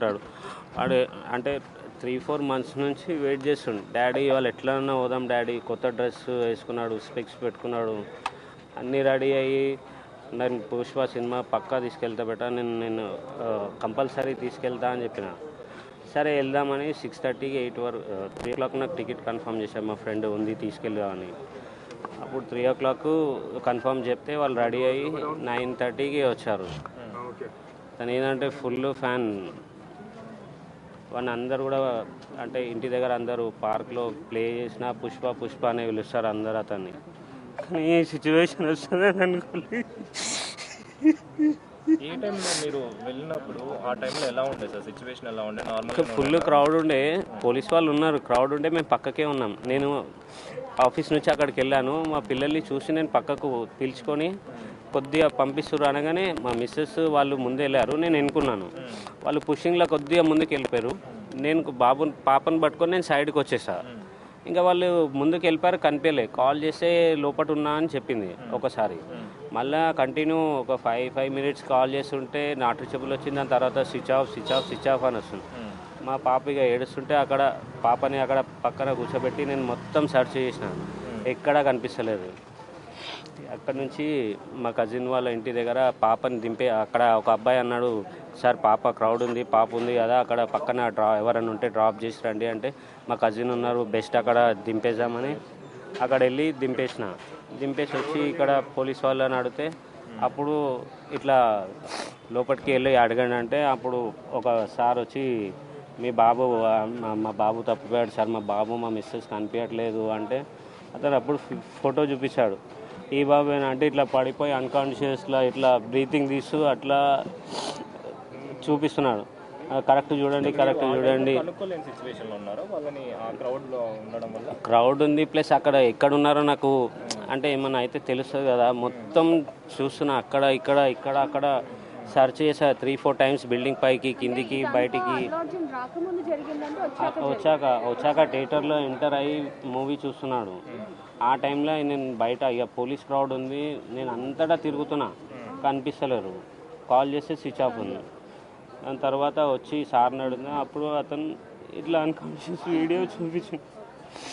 ఉంటాడు వాడు అంటే త్రీ ఫోర్ మంత్స్ నుంచి వెయిట్ చేస్తుండు. డాడీ వాళ్ళు ఎట్లన్నా పోదాం డాడీ. కొత్త డ్రెస్ వేసుకున్నాడు స్పెక్స్ పెట్టుకున్నాడు. అన్నీ రెడీ అయ్యి నేను పుష్ప సినిమా పక్కా తీసుకెళ్తా బెట. నేను నేను కంపల్సరీ తీసుకెళ్తా అని చెప్పిన. సరే వెళ్దామని సిక్స్ థర్టీకి ఎయిట్ వరకు త్రీ ఓ క్లాక్ నాకు టికెట్ కన్ఫర్మ్ చేశాను మా ఫ్రెండ్ ఉంది తీసుకెళ్దామని అప్పుడు త్రీ ఓ క్లాక్ కన్ఫర్మ్ చెప్తే వాళ్ళు రెడీ అయ్యి నైన్ థర్టీకి వచ్చారు. తను ఏంటంటే ఫుల్ ఫ్యాన్ వాళ్ళని అందరు కూడా అంటే ఇంటి దగ్గర అందరూ పార్క్లో ప్లే చేసిన పుష్ప పుష్ప అని పిలుస్తారు అందరు అతన్ని. కానీ ఈ సిచ్యువేషన్ వస్తుందని అనుకోలేదు ఏ టైంలో మీరు వెళ్ళినప్పుడు ఆ టైంలో ఎలా ఉండే సార్? సిచ్యువేషన్ ఎలా ఉండే? నార్మల్ ఫుల్ క్రౌడ్ ఉండే. పోలీస్ వాళ్ళు ఉన్నారు. క్రౌడ్ ఉండే మేము పక్కకే ఉన్నాం. నేను ఆఫీస్ నుంచి అక్కడికి వెళ్ళాను. మా పిల్లల్ని చూసి నేను పక్కకు పిలుచుకొని కొద్దిగా పంపిస్తున్నారు అనగానే మా మిస్సెస్ వాళ్ళు ముందు వెళ్ళారు. నేను ఎన్నుకున్నాను. వాళ్ళు పుషింగ్లో కొద్దిగా ముందుకు వెళ్ళిపోయారు నేను బాబు పాపను పట్టుకొని నేను సైడ్కి వచ్చేసా. ఇంకా వాళ్ళు ముందుకు వెళ్ళిపోయారు కనిపించలే. కాల్ చేస్తే లోపట ఉన్నా అని చెప్పింది ఒకసారి. మళ్ళా కంటిన్యూ ఒక ఫైవ్ ఫైవ్ మినిట్స్ కాల్ చేస్తుంటే నాటు చెప్పులు వచ్చింది దాని తర్వాత switch off switch off switch off అని వస్తుంది. మా పాప ఇక ఏడుస్తుంటే అక్కడ పాపని అక్కడ పక్కన కూర్చోబెట్టి నేను మొత్తం సెర్చ్ చేసినాను ఎక్కడా కనిపిస్తలేదు. అక్కడ నుంచి మా కజిన్ వాళ్ళ ఇంటి దగ్గర పాపని దింపే అక్కడ ఒక అబ్బాయి అన్నాడు సార్ పాప క్రౌడ్ ఉంది పాప ఉంది కదా అక్కడ పక్కన డ్రా ఎవరైనా ఉంటే డ్రాప్ చేసి రండి అంటే మా కజిన్ ఉన్నారు బెస్ట్ అక్కడ దింపేసామని అక్కడ వెళ్ళి దింపేసిన. దింపేసి వచ్చి ఇక్కడ పోలీస్ వాళ్ళని అడిగితే అప్పుడు ఇట్లా లోపలికి వెళ్ళి అడగండి అంటే అప్పుడు ఒక సార్ వచ్చి మీ బాబు మా- బాబు తప్పిపోయాడు సార్ మా బాబు మా మిస్సెస్ కనిపించట్లేదు అంటే అతను అప్పుడు ఫోటో చూపించాడు. ఈ బాబు అంటే ఇట్లా పడిపోయి అన్కాన్షియస్లో ఇట్లా బ్రీతింగ్ తీస్తూ అట్లా చూపిస్తున్నాడు. కరెక్ట్ చూడండి కరెక్ట్ చూడండి. క్రౌడ్ ఉంది ప్లస్ అక్కడ ఎక్కడ ఉన్నారో నాకు అంటే ఏమన్నా అయితే తెలుస్తుంది కదా. మొత్తం చూస్తున్నా అక్కడ ఇక్కడ ఇక్కడ అక్కడ. సెర్చ్ చేసా త్రీ ఫోర్ టైమ్స్ బిల్డింగ్ పైకి కిందికి బయటికి. వచ్చాక వచ్చాక వచ్చాక థియేటర్లో ఎంటర్ అయ్యి మూవీ చూస్తున్నాడు. ఆ టైంలో నేను బయట ఇక పోలీస్ క్రౌడ్ ఉంది నేను అంతటా తిరుగుతున్నా. కనిపిస్తలేరు. కాల్ చేస్తే స్విచ్ ఆఫ్ ఉంది. దాని తర్వాత వచ్చి సార్ని అడిగినా అప్పుడు అతను ఇట్లా అన్కాన్షియస్ వీడియో చూపించింది